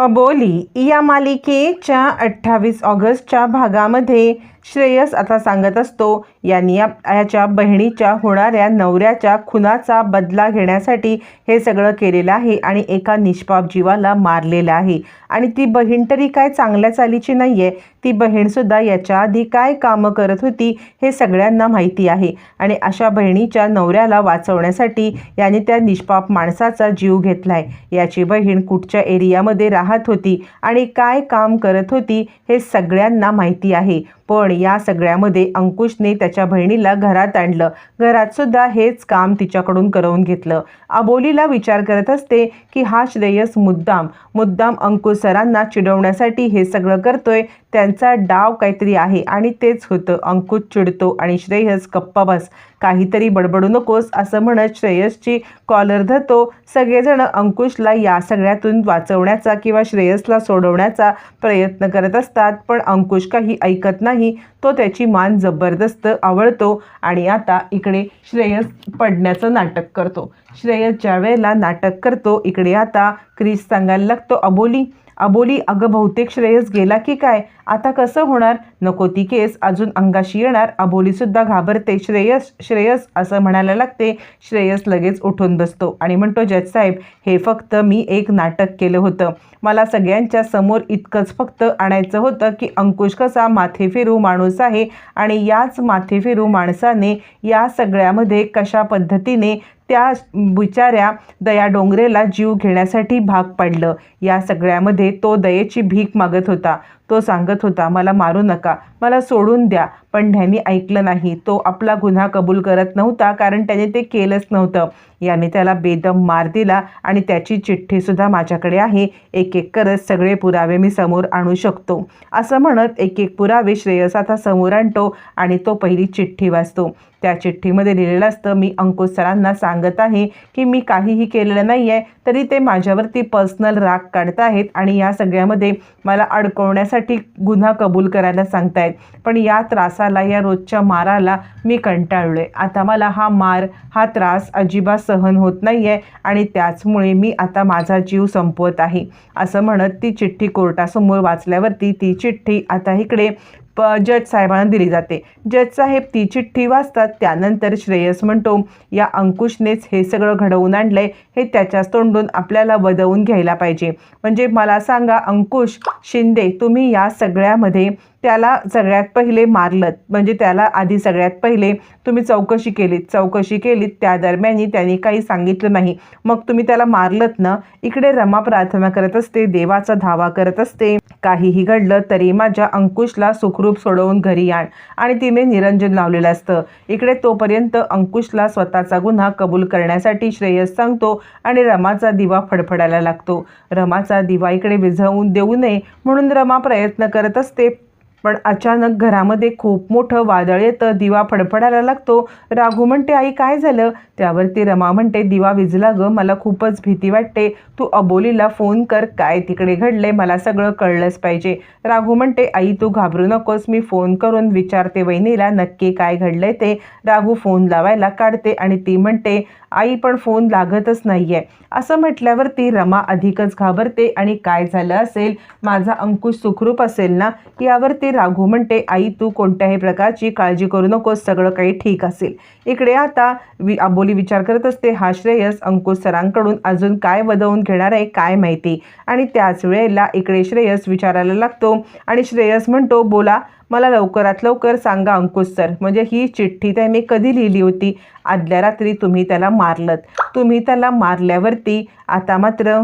अबोली या मालिकेच्या अठ्ठावीस ऑगस्टच्या भागामध्ये श्रेयस आता सांगत असतो यांनी याच्या बहिणीच्या होणाऱ्या नवऱ्याच्या खुनाचा बदला घेण्यासाठी हे सगळं केलेलं आहे आणि एका निष्पाप जीवाला मारलेलं आहे. आणि ती बहीण तरी काय चांगल्या चालीची नाही आहे ती बहीणसुद्धा याच्या आधी काय कामं करत होती हे सगळ्यांना माहिती आहे. आणि अशा बहिणीच्या नवऱ्याला वाचवण्यासाठी याने त्या निष्पाप माणसाचा जीव घेतला आहे याची बहीण कुठच्या एरियामध्ये राहत होती आणि काय काम करत होती हे सगळ्यांना माहिती आहे. पण या सगळ्यामध्ये अंकुशने त्याच्या बहिणीला घरात आणलं. घरात सुद्धा हेच काम तिच्याकडून करवून घेतलं. अबोलीला विचार करत असते की हा श्रेयस मुद्दाम मुद्दाम अंकुश सरांना चिडवण्यासाठी हे सगळं करतोय. त्यांचा डाव काहीतरी आहे आणि तेच होतं. अंकुश चिडतो आणि श्रेयस गप्पा बस. काहीतरी बडबडू नकोस असं म्हणत श्रेयसची कॉलर धरतो. सगळेजण अंकुशला या सगळ्यातून वाचवण्याचा किंवा श्रेयसला सोडवण्याचा प्रयत्न करत असतात. पण अंकुश काही ऐकत नाही. तो त्याची मान जबरदस्त आवळतो आणि आता इकडे श्रेयस पडण्याचं नाटक करतो. श्रेयस ज्या वेळेला नाटक करतो इकडे आता क्रिस सांगायला लागतो अबोली अबोली अगं बहुतेक श्रेयस गेला की काय? आता कसं होणार? नको ती केस अजून अंगाशी येणार. अबोलीसुद्धा घाबरते. श्रेयस श्रेयस असं म्हणायला लागते. श्रेयस लगेच उठून बसतो आणि म्हणतो जज साहेब हे फक्त मी एक नाटक केलं होतं. मला सगळ्यांच्या समोर इतकंच फक्त आणायचं होतं की अंकुश कसा माथेफिरू माणूस आहे आणि याच माथेफिरू माणसाने या सगळ्यामध्ये कशा पद्धतीने त्या बिचाऱ्या दया डोंगरेला जीव घेण्यासाठी भाग पाडलं. या सगळ्यामध्ये तो दयेची भीक मागत होता. तो सांगत होता मला मारू नका मला सोडून द्या. पण ह्याने ऐकलं नाही. तो आपला गुन्हा कबूल करत नव्हता कारण त्याने ते केलंच नव्हतं. याने त्याला बेदम मार दिला आणि त्याची चिठ्ठीसुद्धा माझ्याकडे आहे. एक एक करत सगळे पुरावे मी समोर आणू शकतो. असं म्हणत एक एक पुरावे श्रेयस आता समोर आणतो आणि तो पहिली चिठ्ठी वाचतो. त्या चिठ्ठीमध्ये लिहिलेलं असतं मी अंकुश सरांना सांगत आहे की मी काहीही केलेलं नाही आहे तरी ते माझ्यावरती पर्सनल राग काढत आहेत आणि या सगळ्यामध्ये मला अडकवण्यासाठी गुन्हा कबूल करायला सांगतायत. पण या त्रासाला या रोजच्या माराला मी कंटाळलो आहे आता मला हा मार हा त्रास अजिबात सहन होत नाही आहे आणि त्याचमुळे मी आता माझा जीव संपवत आहे. असं म्हणत ती चिठ्ठी कोर्टासमोर वाचल्यावरती ती चिठ्ठी आता इकडे जज साहेबांना दिली जाते. जज साहेब ती चिठ्ठी वाचतात त्यानंतर श्रेयस म्हणतो या अंकुशनेच हे सगळं घडवून आणलंय हे त्याच्याच तोंडून आपल्याला वदवून घ्यायला पाहिजे. म्हणजे मला सांगा अंकुश शिंदे तुम्ही या सगळ्यामध्ये त्याला सगळ्यात पहिले मारलं म्हणजे त्याला आधी सगळ्यात पहिले तुम्ही चौकशी केलीत. चौकशी केलीत. त्या दरम्यानही त्यांनी काही सांगितलं नाही. मग तुम्ही त्याला मारलत ना इकडे रमा प्रार्थना करत असते देवाचा धावा करत असते. काहीही घडलं तरी माझ्या अंकुशला सुखरूप सोडवून घरी आण. आणि तिने निरंजन लावलेलं असतं. इकडे तोपर्यंत अंकुशला स्वतःचा गुन्हा कबूल करण्यासाठी श्रेयस सांगतो आणि रमाचा दिवा फडफडायला लागतो. रमाचा दिवा इकडे विझवून देऊ नये म्हणून रमा प्रयत्न करत असते. पण अचानक घरामध्ये खूप मोठं वादळ येतं दिवा फडफडायला लागतो. राघू म्हणते आई काय झालं? त्यावरती रमा म्हणते दिवा विजला गं मला खूपच भीती वाटते. तू अबोलीला फोन कर काय तिकडे घडले मला सगळं कळलंच पाहिजे. राघू म्हणते आई तू घाबरू नकोस मी फोन करून विचारते वहिनीला नक्की काय घडलंय ते. राघू फोन लावायला काढते आणि ती म्हणते आई पण फोन लागतच नाही आहे असं म्हटल्यावरती रमा अधिकच घाबरते आणि काय झालं असेल? माझा अंकुश सुखरूप असेल ना? यावरती राघू म्हणते आई तू कोणत्याही प्रकारची काळजी करू नकोस सगळं काही ठीक असेल. इकडे आता वि आबोली विचार करत असते हा श्रेयस अंकुश सरांकडून अजून काय वदवून घेणार आहे काय माहिती? आणि त्याच वेळेला इकडे श्रेयस विचारायला लागतो आणि श्रेयस म्हणतो बोला मला लवकरात लवकर सांगा अंकुश सर. म्हणजे ही चिठ्ठी तर मी कधी लिहिली होती? आदल्या रात्री तुम्ही त्याला मारलत. तुम्ही त्याला मारल्यावरती आता मात्र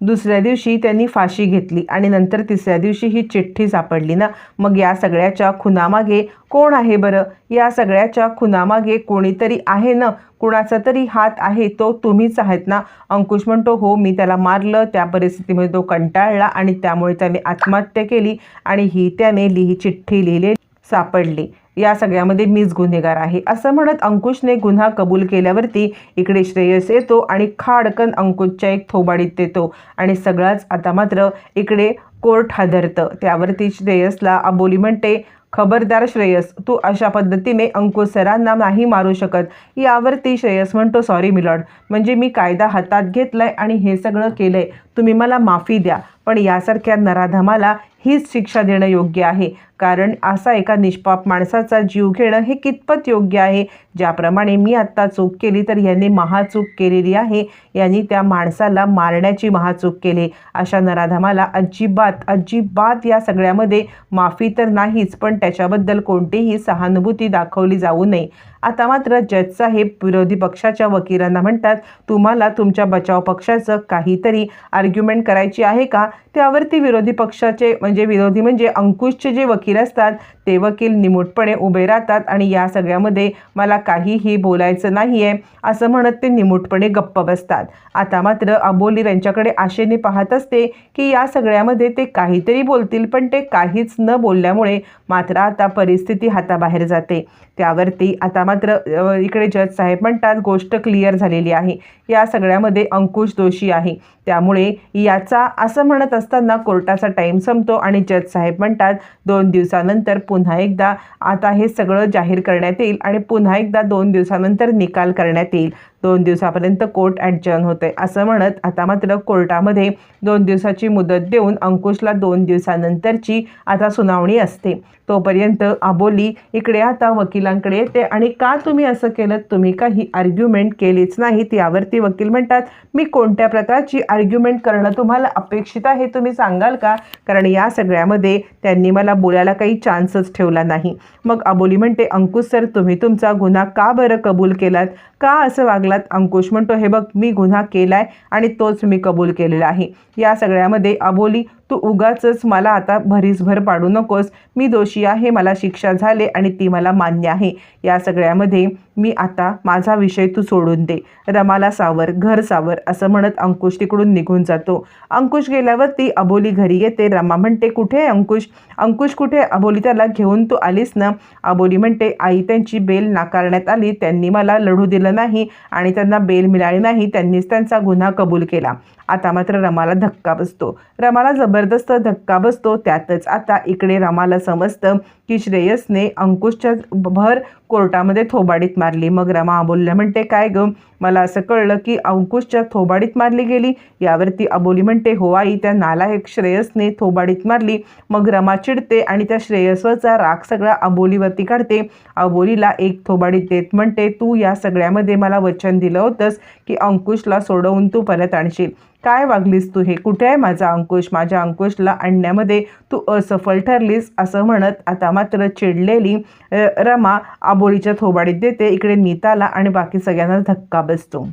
दुसऱ्या दिवशी त्यांनी फाशी घेतली आणि नंतर तिसऱ्या दिवशी ही चिठ्ठी सापडली ना. मग या सगळ्याच्या खुनामागे कोण आहे बरं? या सगळ्याच्या खुनामागे कोणीतरी आहे ना? कुणाचा तरी हात आहे तो तुम्हीच आहेत ना? अंकुश म्हणतो हो मी त्याला मारलं त्या परिस्थितीमध्ये तो कंटाळला आणि त्यामुळे त्याने आत्महत्या केली आणि ही त्याने लिही चिठ्ठी लिहिली सापडली. या सगळ्यामध्ये मीच गुन्हेगार आहे. असं म्हणत अंकुशने गुन्हा कबूल केल्यावरती इकडे श्रेयस येतो आणि खाडकन अंकुशच्या एक थोबाडीत देतो. आणि सगळाच आता मात्र इकडे कोर्ट हादरतं. त्यावरती श्रेयसला अबोली म्हणते खबरदार श्रेयस तू अशा पद्धतीने अंकुश सरांना नाही मारू शकत यावरती श्रेयस म्हणतो सॉरी मिलॉर्ड म्हणजे मी कायदा हातात घेतलाय आणि हे सगळं केलंय. तुम्ही मला माफी द्या. पण यासारख्या नराधमाला हीच शिक्षा देणं योग्य आहे. कारण असा एका निष्पाप माणसाचा जीव घेणं हे कितपत योग्य आहे? ज्याप्रमाणे मी आत्ता चूक केली तर यांनी महाचूक केलेली आहे. यांनी त्या माणसाला मारण्याची महाचूक केली. अशा नराधमाला अजिबात अजिबात या सगळ्यामध्ये माफी तर नाहीच पण त्याच्याबद्दल कोणतीही सहानुभूती दाखवली जाऊ नये. आता मात्र जज साहेब विरोधी पक्षाच्या वकिलांना म्हणतात तुम्हाला तुमच्या बचाव पक्षाचं काहीतरी आर्ग्युमेंट करायची आहे का? त्यावरती विरोधी पक्षाचे म्हणजे विरोधी म्हणजे अंकुशचे जे वकील असतात ते वकील निमूटपणे उभे राहतात आणि या सगळ्यामध्ये मला काहीही बोलायचं नाही आहे असं म्हणत ते निमूटपणे गप्प बसतात. आता मात्र अबोली यांच्याकडे आशेने पाहत असते की या सगळ्यामध्ये ते काहीतरी बोलतील पण ते काहीच न बोलल्यामुळे मात्र आता परिस्थिती हाताबाहेर जाते. त्यावरती आता मात्र इकडे जज साहेब म्हणतात गोष्ट क्लिअर झालेली आहे. या सगळ्यामध्ये अंकुश दोषी आहे. त्यामुळे याचा असं म्हणत असताना कोर्टाचा टाईम संपतो आणि जज साहेब म्हणतात दोन दिवसानंतर पुन्हा एकदा आता हे सगळं जाहीर करण्यात येईल आणि पुन्हा एकदा दोन दिवसानंतर निकाल करण्यात येईल. दोन दिवसापर्यंत कोर्ट ॲडजर्न होते. असं म्हणत आता मात्र कोर्टामध्ये दोन दिवसाची मुदत देऊन अंकुशला दोन दिवसानंतरची आता सुनावणी असते. तोपर्यंत आबोली इकडे आता वकिलांकडे येते आणि का तुम्ही असं केलं तुम्ही काही आर्ग्युमेंट केलीच नाहीत. यावरती वकील म्हणतात मी कोणत्या प्रकारची आर्ग्युमेंट करणं तुम्हाला अपेक्षित आहे? तुम्ही सांगाल का? कारण या सगळ्यामध्ये त्यांनी मला बोलायला काही चान्सच ठेवला नाही. मग अबोली म्हणते अंकुश सर तुम्ही तुमचा गुन्हा का बरं कबूल केलात? का असं वागलात अंकुश? म्हणतो हे बघ मी गुन्हा केलाय आणि तोच मी कबूल केलेला आहे. या सगळ्यामध्ये अबोली तू उगाचच मला आता भरीसभर पाडू नकोस. मी दोषी आहे मला शिक्षा झाले आणि ती मला मान्य आहे. या सगळ्यामध्ये मी आता माझा विषय तू सोडून दे. रमाला सावर घर सावर असं म्हणत अंकुश तिकडून निघून जातो. अंकुश गेल्यावर ती अबोली घरी येते. रमा म्हणते कुठे आहे अंकुश? अंकुश कुठे अबोली त्याला घेऊन तू आलीस ना? अबोली म्हणते आई त्यांची बेल नाकारण्यात आली. त्यांनी मला लढू दिलं नाही आणि त्यांना बेल मिळाली नाही. त्यांनीच त्यांचा गुन्हा कबूल केला. आता मात्र रमाला धक्का बसतो. रमाला जबर जबरदस्त धक्का बसतो. त्यातच आता इकडे रमाला समजतं की श्रेयसने अंकुशच्या भर कोर्टामध्ये थोबाडीत मारली. मग रमा बोलल्या म्हणते काय ग? मला असं कळलं की अंकुशच्या थोबाडीत मारली गेली. यावरती अबोली म्हणते हो आई त्या नालायक श्रेयसने थोबाडीत मारली. मग रमा चिडते आणि त्या श्रेयसचा राग सगळा अबोलीवरती काढते. अबोलीला एक थोबाडीत देत म्हणते तू या सगळ्यामध्ये मला वचन दिलं होतंस की अंकुशला सोडवून तू परत आणशील. काय वागलीस तू हे? कुठे आहे माझा अंकुश? माझ्या अंकुशला आणण्यामध्ये तू असफल ठरलीस असं म्हणत आता मात्र चिडलेली रमा आबोळीच्या थोबाडीत देते. इकडे नीताला आणि बाकी सगळ्यांना धक्का बसतो.